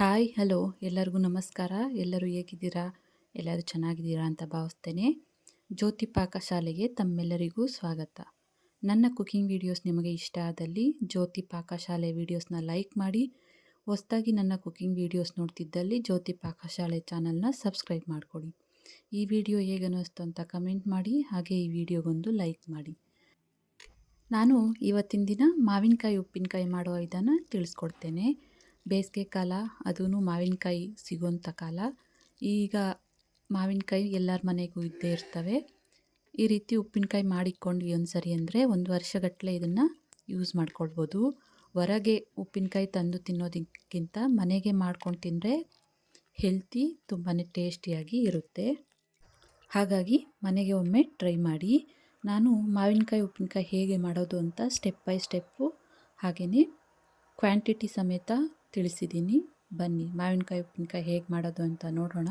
Hi, hello. ಎಲ್ಲರಿಗೂ ನಮಸ್ಕಾರ. ಎಲ್ಲರೂ ಹೇಗಿದ್ದೀರಾ? ಎಲ್ಲರೂ ಚೆನ್ನಾಗಿದ್ದೀರಾ ಅಂತ ಭಾವಿಸ್ತೇನೆ. ಜ್ಯೋತಿ ಪಾಕಶಾಲೆಗೆ ತಮ್ಮೆಲ್ಲರಿಗೂ ಸ್ವಾಗತ. ನನ್ನ ಕುಕಿಂಗ್ ವಿಡಿಯೋಸ್ ನಿಮಗೆ ಇಷ್ಟ ಆದಲ್ಲಿ ಜ್ಯೋತಿ ಪಾಕಶಾಲೆ ವಿಡಿಯೋಸ್ನ ಲೈಕ್ ಮಾಡಿ. ಹೊಸದಾಗಿ ನನ್ನ ಕುಕಿಂಗ್ ವಿಡಿಯೋಸ್ ನೋಡ್ತಿದ್ದಲ್ಲಿ ಜ್ಯೋತಿ ಪಾಕಶಾಲೆ ಚಾನಲ್ನ ಸಬ್ಸ್ಕ್ರೈಬ್ ಮಾಡಿಕೊಡಿ. ಈ ವಿಡಿಯೋ ಹೇಗೆ ಅನ್ನಿಸ್ತು ಅಂತ ಕಮೆಂಟ್ ಮಾಡಿ, ಹಾಗೆ ಈ ವಿಡಿಯೋಗೊಂದು ಲೈಕ್ ಮಾಡಿ. ನಾನು ಇವತ್ತಿನ ದಿನ ಮಾವಿನಕಾಯಿ, ಉಪ್ಪಿನಕಾಯಿ ಮಾಡೋ ವಿಧಾನ ತಿಳಿಸ್ಕೊಡ್ತೇನೆ. ಬೇಸಿಗೆ ಕಾಲ ಅದೂ ಮಾವಿನಕಾಯಿ ಸಿಗುವಂಥ ಕಾಲ. ಈಗ ಮಾವಿನಕಾಯಿ ಎಲ್ಲರ ಮನೆಗೂ ಇದ್ದೇ ಇರ್ತವೆ. ಈ ರೀತಿ ಉಪ್ಪಿನಕಾಯಿ ಮಾಡಿಕೊಂಡ್ವಿ ಒಂದು ಸರಿ ಅಂದರೆ ಒಂದು ವರ್ಷಗಟ್ಟಲೆ ಇದನ್ನು ಯೂಸ್ ಮಾಡ್ಕೊಳ್ಬೋದು. ಹೊರಗೆ ಉಪ್ಪಿನಕಾಯಿ ತಂದು ತಿನ್ನೋದಕ್ಕಿಂತ ಮನೆಗೆ ಮಾಡ್ಕೊಂಡು ತಿಂದರೆ ಹೆಲ್ತಿ ತುಂಬಾ ಟೇಸ್ಟಿಯಾಗಿ ಇರುತ್ತೆ. ಹಾಗಾಗಿ ಮನೆಗೆ ಒಮ್ಮೆ ಟ್ರೈ ಮಾಡಿ. ನಾನು ಮಾವಿನಕಾಯಿ, ಉಪ್ಪಿನಕಾಯಿ ಹೇಗೆ ಮಾಡೋದು ಅಂತ ಸ್ಟೆಪ್ ಬೈ ಸ್ಟೆಪ್ಪು ಹಾಗೆಯೇ ಕ್ವಾಂಟಿಟಿ ಸಮೇತ ತಿಳಿಸಿದ್ದೀನಿ. ಬನ್ನಿ, ಮಾವಿನಕಾಯಿ, ಉಪ್ಪಿನಕಾಯಿ ಹೇಗೆ ಮಾಡೋದು ಅಂತ ನೋಡೋಣ.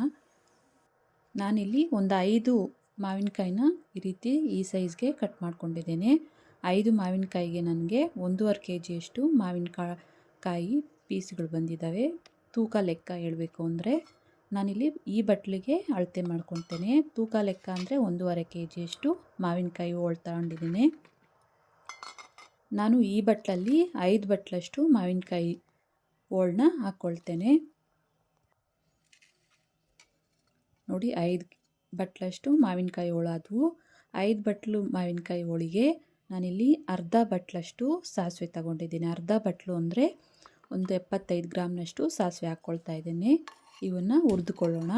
ನಾನಿಲ್ಲಿ ಒಂದು ಐದು ಮಾವಿನಕಾಯಿನ ಈ ರೀತಿ ಈ ಸೈಜ್ಗೆ ಕಟ್ ಮಾಡ್ಕೊಂಡಿದ್ದೇನೆ. ಐದು ಮಾವಿನಕಾಯಿಗೆ ನನಗೆ ಒಂದೂವರೆ ಕೆ ಜಿಯಷ್ಟು ಮಾವಿನಕಾಯಿ ಪೀಸ್ಗಳು ಬಂದಿದ್ದಾವೆ. ತೂಕ ಲೆಕ್ಕ ಹೇಳಬೇಕು ಅಂದರೆ ನಾನಿಲ್ಲಿ ಈ ಬಟ್ಲಿಗೆ ಅಳತೆ ಮಾಡ್ಕೊತೇನೆ ತೂಕ ಲೆಕ್ಕ ಅಂದರೆ ಒಂದೂವರೆ ಕೆ ಜಿಯಷ್ಟು ಮಾವಿನಕಾಯಿ ಹೋಳು ತಗೊಂಡಿದ್ದೀನಿ. ನಾನು ಈ ಬಟ್ಲಲ್ಲಿ ಐದು ಬಟ್ಲಷ್ಟು ಮಾವಿನಕಾಯಿ ಹೋಳನ್ನ ಹಾಕ್ಕೊಳ್ತೇನೆ ನೋಡಿ ಐದು ಬಟ್ಲಷ್ಟು ಮಾವಿನಕಾಯಿ ಹೋಳಾದವು ಐದು ಬಟ್ಲು ಮಾವಿನಕಾಯಿ ಹೋಳಿಗೆ. ನಾನಿಲ್ಲಿ ಅರ್ಧ ಬಟ್ಲಷ್ಟು ಸಾಸಿವೆ ತಗೊಂಡಿದ್ದೀನಿ. ಅರ್ಧ ಬಟ್ಲು ಅಂದರೆ ಒಂದು ಎಪ್ಪತ್ತೈದು ಗ್ರಾಮ್ನಷ್ಟು ಸಾಸಿವೆ ಹಾಕ್ಕೊಳ್ತಾ ಇದ್ದೀನಿ. ಇವನ್ನು ಹುರಿದುಕೊಳ್ಳೋಣ.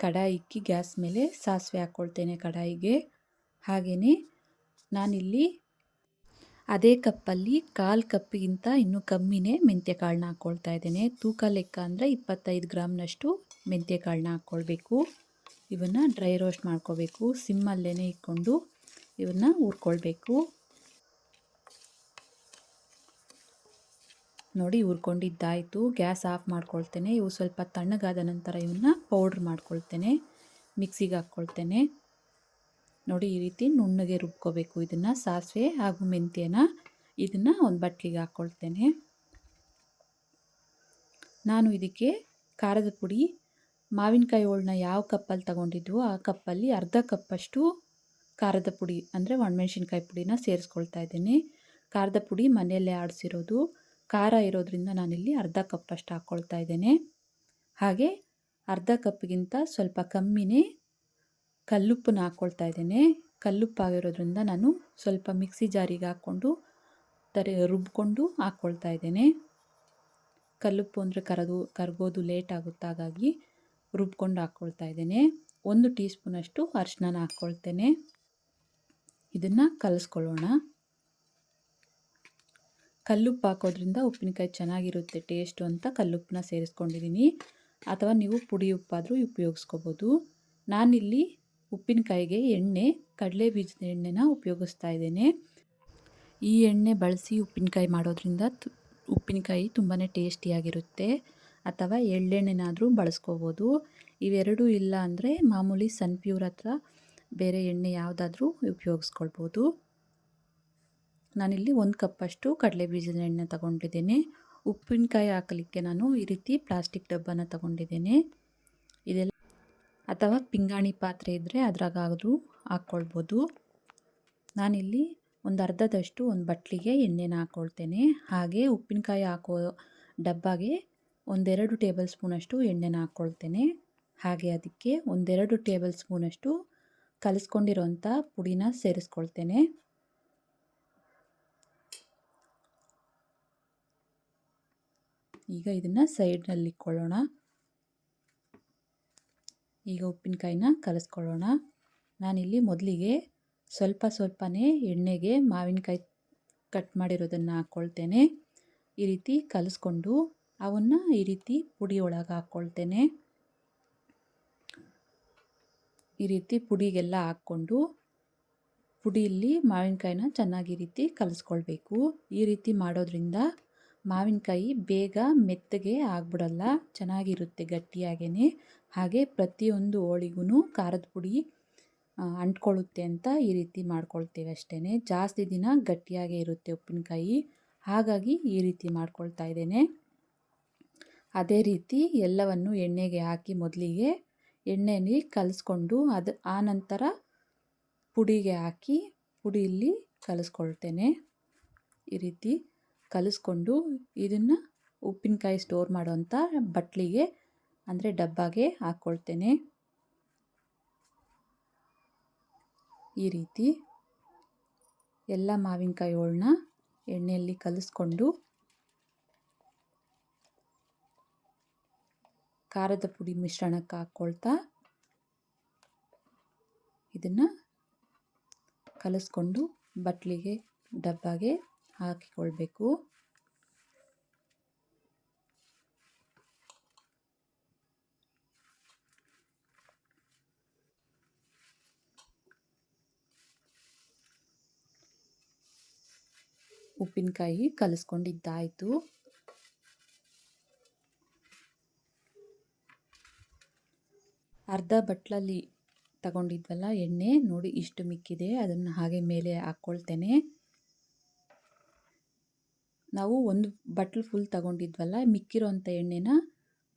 ಕಡಾಯಿ ಇಕ್ಕಿ ಗ್ಯಾಸ್ ಮೇಲೆ ಸಾಸಿವೆ ಹಾಕ್ಕೊಳ್ತೇನೆ ಕಡಾಯಿಗೆ. ಹಾಗೆಯೇ ನಾನಿಲ್ಲಿ ಅದೇ ಕಪ್ಪಲ್ಲಿ ಕಾಲು ಕಪ್ಪಿಗಿಂತ ಇನ್ನೂ ಕಮ್ಮಿನೇ ಮೆಂತ್ಯ ಕಾಳನ್ನ ಹಾಕ್ಕೊಳ್ತಾ ಇದ್ದೇನೆ. ತೂಕ ಲೆಕ್ಕ ಅಂದರೆ ಇಪ್ಪತ್ತೈದು ಗ್ರಾಮ್ನಷ್ಟು ಮೆಂತ್ಯ ಕಾಳನ್ನ ಹಾಕ್ಕೊಳ್ಬೇಕು ಇವನ್ನು ಡ್ರೈ ರೋಸ್ಟ್ ಮಾಡ್ಕೋಬೇಕು. ಸಿಮ್ಮಲ್ಲೇ ಇಟ್ಕೊಂಡು ಇವನ್ನು ಹುರ್ಕೊಳ್ಬೇಕು. ನೋಡಿ ಹುರ್ಕೊಂಡಿದ್ದಾಯಿತು. Gas off ಮಾಡ್ಕೊಳ್ತೇನೆ. ಇವು ಸ್ವಲ್ಪ ತಣ್ಣಗಾದ ನಂತರ ಇವನ್ನ ಪೌಡ್ರ್ ಮಾಡ್ಕೊಳ್ತೇನೆ. ಮಿಕ್ಸಿಗೆ ಹಾಕ್ಕೊಳ್ತೇನೆ. ನೋಡಿ ಈ ರೀತಿ ನುಣ್ಣಗೆ ರುಬ್ಕೋಬೇಕು ಇದನ್ನು ಸಾಸಿವೆ ಹಾಗೂ ಮೆಂತ್ಯನ ಇದನ್ನು ಒಂದು ಬಟ್ಲಿಗೆ ಹಾಕ್ಕೊಳ್ತೇನೆ ನಾನು ಇದಕ್ಕೆ ಖಾರದ ಪುಡಿ, ಮಾವಿನಕಾಯಿ ಹೋಳನ್ನ ಯಾವ ಕಪ್ಪಲ್ಲಿ ತಗೊಂಡಿದ್ವು ಆ ಕಪ್ಪಲ್ಲಿ ಅರ್ಧ ಕಪ್ಪಷ್ಟು ಖಾರದ ಪುಡಿ ಅಂದರೆ ಒಣಮೆಣ್ಸಿನ್ಕಾಯಿ ಪುಡಿನ ಸೇರಿಸ್ಕೊಳ್ತಾ ಇದ್ದೀನಿ. ಖಾರದ ಪುಡಿ ಮನೆಯಲ್ಲೇ ಆಡಿಸಿರೋದು, ಖಾರ ಇರೋದ್ರಿಂದ ನಾನಿಲ್ಲಿ ಅರ್ಧ ಕಪ್ಪಷ್ಟು ಹಾಕ್ಕೊಳ್ತಾ ಇದ್ದೇನೆ. ಹಾಗೆ ಅರ್ಧ ಕಪ್ಗಿಂತ ಸ್ವಲ್ಪ ಕಮ್ಮಿನೇ ಕಲ್ಲುಪ್ಪನ್ನ ಹಾಕ್ಕೊಳ್ತಾ ಇದ್ದೇನೆ. ಕಲ್ಲುಪ್ಪಾಗಿರೋದ್ರಿಂದ ನಾನು ಸ್ವಲ್ಪ ಮಿಕ್ಸಿ ಜಾರಿಗೆ ಹಾಕ್ಕೊಂಡು, ತರಿ, ರುಬ್ಕೊಂಡು ಹಾಕ್ಕೊಳ್ತಾ ಇದ್ದೇನೆ. ಕಲ್ಲುಪ್ಪು ಅಂದರೆ ಕರೆದು ಕರಗೋದು ಲೇಟ್ ಆಗುತ್ತೆ ಹಾಗಾಗಿ ರುಬ್ಕೊಂಡು ಹಾಕ್ಕೊಳ್ತಾ ಇದ್ದೇನೆ. ಒಂದು ಟೀ ಸ್ಪೂನಷ್ಟು ಅರಿಶಿನ ಹಾಕ್ಕೊಳ್ತೇನೆ. ಇದನ್ನು ಕಲಿಸ್ಕೊಳ್ಳೋಣ. ಕಲ್ಲುಪ್ಪು ಹಾಕೋದ್ರಿಂದ ಉಪ್ಪಿನಕಾಯಿ ಚೆನ್ನಾಗಿರುತ್ತೆ ಟೇಸ್ಟು ಅಂತ ಕಲ್ಲುಪ್ಪನ್ನ ಸೇರಿಸ್ಕೊಂಡಿದ್ದೀನಿ. ಅಥವಾ ನೀವು ಪುಡಿ ಉಪ್ಪಾದರೂ ಉಪಯೋಗಿಸ್ಕೋಬೋದು. ನಾನಿಲ್ಲಿ ಉಪ್ಪಿನಕಾಯಿಗೆ ಎಣ್ಣೆ, ಕಡಲೆ ಬೀಜದ ಎಣ್ಣೆನ ಉಪಯೋಗಿಸ್ತಾ ಇದ್ದೇನೆ. ಈ ಎಣ್ಣೆ ಬಳಸಿ ಉಪ್ಪಿನಕಾಯಿ ಮಾಡೋದ್ರಿಂದ ಉಪ್ಪಿನಕಾಯಿ ತುಂಬಾ ಟೇಸ್ಟಿಯಾಗಿರುತ್ತೆ ಅಥವಾ ಎಳ್ಳೆಣ್ಣೆನಾದರೂ ಬಳಸ್ಕೋಬೋದು. ಇವೆರಡೂ ಇಲ್ಲ ಅಂದರೆ ಮಾಮೂಲಿ ಸನ್ಪ್ಯೂರ್ ಹತ್ರ ಬೇರೆ ಎಣ್ಣೆ ಯಾವುದಾದ್ರೂ ಉಪಯೋಗಿಸ್ಕೊಳ್ಬೋದು. ನಾನಿಲ್ಲಿ ಒಂದು ಕಪ್ಪಷ್ಟು ಕಡಲೆ ಬೀಜದ ಎಣ್ಣೆ ತಗೊಂಡಿದ್ದೇನೆ. ಉಪ್ಪಿನಕಾಯಿ ಹಾಕಲಿಕ್ಕೆ ನಾನು ಈ ರೀತಿ ಪ್ಲಾಸ್ಟಿಕ್ ಡಬ್ಬನ ತಗೊಂಡಿದ್ದೇನೆ. ಇದೆಲ್ಲ ಅಥವಾ ಪಿಂಗಾಣಿ ಪಾತ್ರೆ ಇದ್ದರೆ ಅದ್ರಾಗಾದರೂ ಹಾಕ್ಕೊಳ್ಬೋದು. ನಾನಿಲ್ಲಿ ಒಂದು ಅರ್ಧದಷ್ಟು ಒಂದು ಬಟ್ಲಿಗೆ ಎಣ್ಣೆನ ಹಾಕ್ಕೊಳ್ತೇನೆ. ಹಾಗೆ ಉಪ್ಪಿನಕಾಯಿ ಹಾಕೋ ಡಬ್ಬಾಗೆ ಒಂದೆರಡು ಟೇಬಲ್ ಸ್ಪೂನಷ್ಟು ಎಣ್ಣೆನ ಹಾಕ್ಕೊಳ್ತೇನೆ. ಹಾಗೆ ಅದಕ್ಕೆ ಒಂದೆರಡು ಟೇಬಲ್ ಸ್ಪೂನಷ್ಟು ಕಲಿಸ್ಕೊಂಡಿರೋಂಥ ಪುಡಿನ ಸೇರಿಸ್ಕೊಳ್ತೇನೆ. ಈಗ ಇದನ್ನು ಸೈಡ್ನಲ್ಲಿ ಇಟ್ಕೊಳ್ಳೋಣ ಈಗ ಉಪ್ಪಿನಕಾಯಿನ ಕಲಿಸ್ಕೊಳ್ಳೋಣ. ನಾನಿಲ್ಲಿ ಮೊದಲಿಗೆ ಸ್ವಲ್ಪ ಸ್ವಲ್ಪನೇ ಎಣ್ಣೆಗೆ ಮಾವಿನಕಾಯಿ ಕಟ್ ಮಾಡಿರೋದನ್ನು ಹಾಕ್ಕೊಳ್ತೇನೆ. ಈ ರೀತಿ ಕಲಿಸ್ಕೊಂಡು ಅವನ್ನು ಈ ರೀತಿ ಪುಡಿಯೊಳಗೆ ಹಾಕ್ಕೊಳ್ತೇನೆ. ಈ ರೀತಿ ಪುಡಿಗೆಲ್ಲ ಹಾಕ್ಕೊಂಡು ಪುಡಿಯಲ್ಲಿ ಮಾವಿನಕಾಯಿನ ಚೆನ್ನಾಗಿ ರೀತಿ ಕಲಿಸ್ಕೊಳ್ಬೇಕು. ಈ ರೀತಿ ಮಾಡೋದ್ರಿಂದ ಮಾವಿನಕಾಯಿ ಬೇಗ ಮೆತ್ತಗೆ ಆಗ್ಬಿಡಲ್ಲ, ಚೆನ್ನಾಗಿರುತ್ತೆ ಗಟ್ಟಿಯಾಗೇ ಹಾಗೆ ಪ್ರತಿಯೊಂದು ಹೋಳಿಗೂ ಖಾರದ ಪುಡಿ ಅಂಟ್ಕೊಳ್ಳುತ್ತೆ ಅಂತ ಈ ರೀತಿ ಮಾಡ್ಕೊಳ್ತೇವೆ ಅಷ್ಟೇ ಜಾಸ್ತಿ ದಿನ ಗಟ್ಟಿಯಾಗೇ ಇರುತ್ತೆ ಉಪ್ಪಿನಕಾಯಿ. ಹಾಗಾಗಿ ಈ ರೀತಿ ಮಾಡ್ಕೊಳ್ತಾ ಇದ್ದೇನೆ. ಅದೇ ರೀತಿ ಎಲ್ಲವನ್ನು ಎಣ್ಣೆಗೆ ಹಾಕಿ ಮೊದಲಿಗೆ ಎಣ್ಣೆಯಲ್ಲಿ ಕಲಿಸ್ಕೊಂಡು ಅದು, ಆ ನಂತರ ಪುಡಿಗೆ ಹಾಕಿ ಪುಡಿಯಲ್ಲಿ ಕಲಿಸ್ಕೊಳ್ತೇನೆ. ಈ ರೀತಿ ಕಲಿಸ್ಕೊಂಡು ಇದನ್ನು ಉಪ್ಪಿನಕಾಯಿ ಸ್ಟೋರ್ ಮಾಡೋಂಥ ಬಟ್ಲಿಗೆ, ಅಂದರೆ ಡಬ್ಬಾಗೆ ಹಾಕ್ಕೊಳ್ತೇನೆ ಈ ರೀತಿ ಎಲ್ಲ ಮಾವಿನಕಾಯಿಗಳ್ನ ಎಣ್ಣೆಯಲ್ಲಿ ಕಲಿಸ್ಕೊಂಡು, ಖಾರದ ಪುಡಿ ಮಿಶ್ರಣಕ್ಕೆ ಹಾಕ್ಕೊಳ್ತಾ ಇದನ್ನು ಕಲಿಸ್ಕೊಂಡು ಬಟ್ಲಿಗೆ, ಡಬ್ಬಾಗೆ ಹಾಕಿಕೊಳ್ಬೇಕು. ಉಪ್ಪಿನಕಾಯಿ ಕಲಸ್ಕೊಂಡಿದ್ದಾಯಿತು. ಅರ್ಧ ಬಟ್ಲಲ್ಲಿ ತಗೊಂಡಿದ್ವಲ್ಲ ಎಣ್ಣೆ ನೋಡಿ ಇಷ್ಟು ಮಿಕ್ಕಿದೆ ಅದನ್ನು ಹಾಗೆ ಮೇಲೆ ಹಾಕ್ಕೊಳ್ತೇನೆ. ನಾವು ಒಂದು ಬಟ್ಲು ಫುಲ್ ತಗೊಂಡಿದ್ವಲ್ಲ, ಮಿಕ್ಕಿರೋಂಥ ಎಣ್ಣೆನ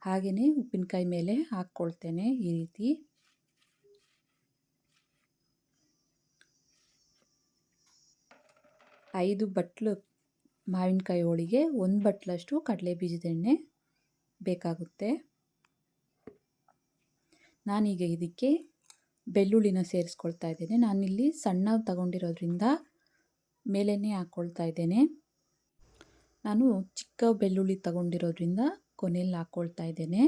ಹಾಗೆಯೇ ಉಪ್ಪಿನಕಾಯಿ ಮೇಲೆ ಹಾಕ್ಕೊಳ್ತೇನೆ ಈ ರೀತಿ. ಐದು ಬಟ್ಲು ಮಾವಿನಕಾಯಿ ಹೋಳಿಗೆ, ಒಂದು ಬಟ್ಲಷ್ಟು ಕಡಲೆ ಬೀಜದ ಎಣ್ಣೆ ಬೇಕಾಗುತ್ತೆ. ನಾನೀಗ ಇದಕ್ಕೆ ಬೆಳ್ಳುಳ್ಳಿನ ಸೇರಿಸ್ಕೊಳ್ತಾ ಇದ್ದೇನೆ. ನಾನಿಲ್ಲಿ ಸಣ್ಣ ತಗೊಂಡಿರೋದ್ರಿಂದ ಮೇಲೇ ಹಾಕ್ಕೊಳ್ತಾ ಇದ್ದೇನೆ. ನಾನು ಚಿಕ್ಕ ಬೆಳ್ಳುಳ್ಳಿ ತಗೊಂಡಿರೋದ್ರಿಂದ ಕೊನೆಯಲ್ಲಿ ಹಾಕ್ಕೊಳ್ತಾ ಇದ್ದೇನೆ.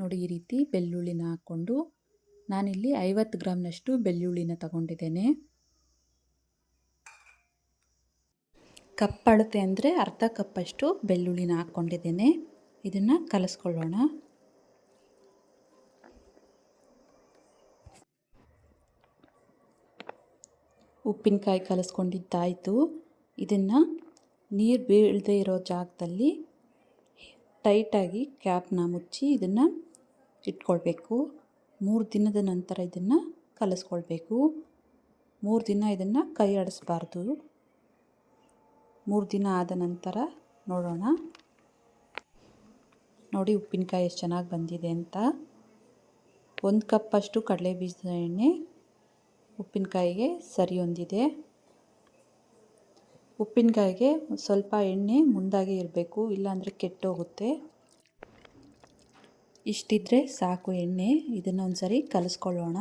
ನೋಡಿ ಈ ರೀತಿ ಬೆಳ್ಳುಳ್ಳಿನ ಹಾಕ್ಕೊಂಡು ನಾನಿಲ್ಲಿ ಐವತ್ತು ಗ್ರಾಮ್ನಷ್ಟು ಬೆಳ್ಳುಳ್ಳಿನ ತಗೊಂಡಿದ್ದೇನೆ. ಕಪ್ ಅಳತೆ ಅಂದರೆ ಅರ್ಧ ಕಪ್ಪಷ್ಟು ಬೆಳ್ಳುಳ್ಳಿನ ಹಾಕ್ಕೊಂಡಿದ್ದೇನೆ. ಇದನ್ನು ಕಲಸ್ಕೊಳ್ಳೋಣ. ಉಪ್ಪಿನಕಾಯಿ ಕಲಸ್ಕೊಂಡಿದ್ದಾಯಿತು. ಇದನ್ನು ನೀರು ಬೀಳದೇ ಇರೋ ಜಾಗದಲ್ಲಿ ಟೈಟಾಗಿ ಕ್ಯಾಪ್ನ ಮುಚ್ಚಿ ಇದನ್ನು ಇಟ್ಕೊಳ್ಬೇಕು. ಮೂರು ದಿನದ ನಂತರ ಇದನ್ನು ಕಲಿಸ್ಕೊಳ್ಬೇಕು. ಮೂರು ದಿನ ಇದನ್ನು ಕೈ ಆಡಿಸ್ಬಾರ್ದು ಮೂರು ದಿನ ಆದ ನಂತರ ನೋಡೋಣ. ನೋಡಿ ಉಪ್ಪಿನಕಾಯಿ ಎಷ್ಟು ಚೆನ್ನಾಗಿ ಬಂದಿದೆ ಅಂತ. ಒಂದು ಕಪ್ಪಷ್ಟು ಕಡಲೆ ಬೀಜದ ಎಣ್ಣೆ ಉಪ್ಪಿನಕಾಯಿಗೆ ಸರಿ ಹೊಂದಿದೆ ಉಪ್ಪಿನಕಾಯಿಗೆ ಸ್ವಲ್ಪ ಎಣ್ಣೆ ಮುಂದಾಗೆ ಇರಬೇಕು, ಇಲ್ಲಾಂದರೆ ಕೆಟ್ಟೋಗುತ್ತೆ. ಇಷ್ಟಿದ್ರೆ ಸಾಕು ಎಣ್ಣೆ, ಇದನ್ನು ಕಲಿಸ್ಕೊಳ್ಳೋಣ.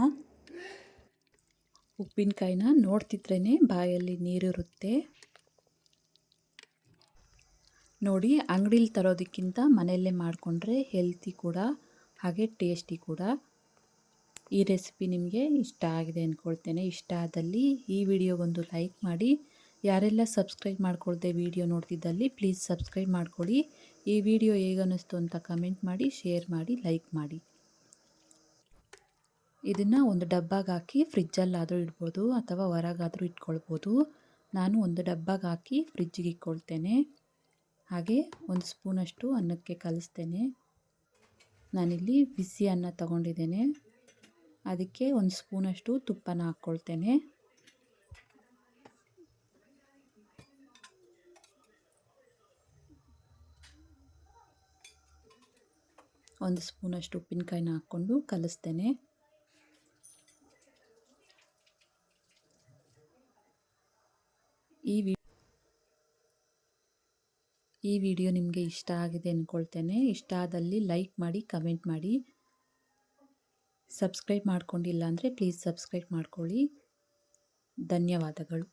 ಉಪ್ಪಿನಕಾಯಿನ ನೋಡ್ತಿದ್ರೇ ಬಾಯಲ್ಲಿ ನೀರಿರುತ್ತೆ. ನೋಡಿ, ಅಂಗಡೀಲಿ ತರೋದಕ್ಕಿಂತ ಮನೆಯಲ್ಲೇ ಮಾಡಿಕೊಂಡ್ರೆ ಹೆಲ್ತಿ ಕೂಡ, ಹಾಗೆ ಟೇಸ್ಟಿ ಕೂಡ. ಈ ರೆಸಿಪಿ ನಿಮಗೆ ಇಷ್ಟ ಆಗಿದೆ ಅಂದ್ಕೊಳ್ತೇನೆ ಇಷ್ಟ ಆದಲ್ಲಿ ಈ ವಿಡಿಯೋಗೊಂದು ಲೈಕ್ ಮಾಡಿ. ಯಾರೆಲ್ಲ ಸಬ್ಸ್ಕ್ರೈಬ್ ಮಾಡ್ಕೊಳ್ದೆ ವಿಡಿಯೋ ನೋಡ್ತಿದ್ದಲ್ಲಿ ಪ್ಲೀಸ್ ಸಬ್ಸ್ಕ್ರೈಬ್ ಮಾಡ್ಕೊಳ್ಳಿ. ಈ ವಿಡಿಯೋ ಹೇಗನ್ನಿಸ್ತು ಅಂತ ಕಮೆಂಟ್ ಮಾಡಿ, ಶೇರ್ ಮಾಡಿ, ಲೈಕ್ ಮಾಡಿ. ಇದನ್ನು ಒಂದು ಡಬ್ಬಾಗೆ ಹಾಕಿ ಫ್ರಿಜ್ಜಲ್ಲಾದರೂ ಇಡ್ಬೋದು ಅಥವಾ ಹೊರಗಾದರೂ ಇಟ್ಕೊಳ್ಬೋದು. ನಾನು ಒಂದು ಡಬ್ಬಾಗೆ ಹಾಕಿ ಫ್ರಿಜ್ಜಿಗೆ ಇಟ್ಕೊಳ್ತೇನೆ. ಹಾಗೆ ಒಂದು ಸ್ಪೂನಷ್ಟು ಅನ್ನಕ್ಕೆ ಕಲಿಸ್ತೇನೆ. ನಾನಿಲ್ಲಿ ಬಿಸಿ ಅನ್ನ ತಗೊಂಡಿದ್ದೇನೆ. ಅದಕ್ಕೆ ಒಂದು ಸ್ಪೂನಷ್ಟು ತುಪ್ಪನ ಹಾಕ್ಕೊಳ್ತೇನೆ. ಒಂದು ಸ್ಪೂನಷ್ಟು ಉಪ್ಪಿನಕಾಯಿನ ಹಾಕ್ಕೊಂಡು ಕಲಿಸ್ತೇನೆ. ಈ ಈ ವಿಡಿಯೋ ನಿಮಗೆ ಇಷ್ಟ ಆಗಿದೆ ಅಂದ್ಕೊಳ್ತೇನೆ ಇಷ್ಟ ಆದಲ್ಲಿ ಲೈಕ್ ಮಾಡಿ, ಕಮೆಂಟ್ ಮಾಡಿ. ಸಬ್ಸ್ಕ್ರೈಬ್ ಮಾಡ್ಕೊಂಡಿಲ್ಲ ಅಂದರೆ ಪ್ಲೀಸ್ ಸಬ್ಸ್ಕ್ರೈಬ್ ಮಾಡ್ಕೊಳ್ಳಿ. ಧನ್ಯವಾದಗಳು.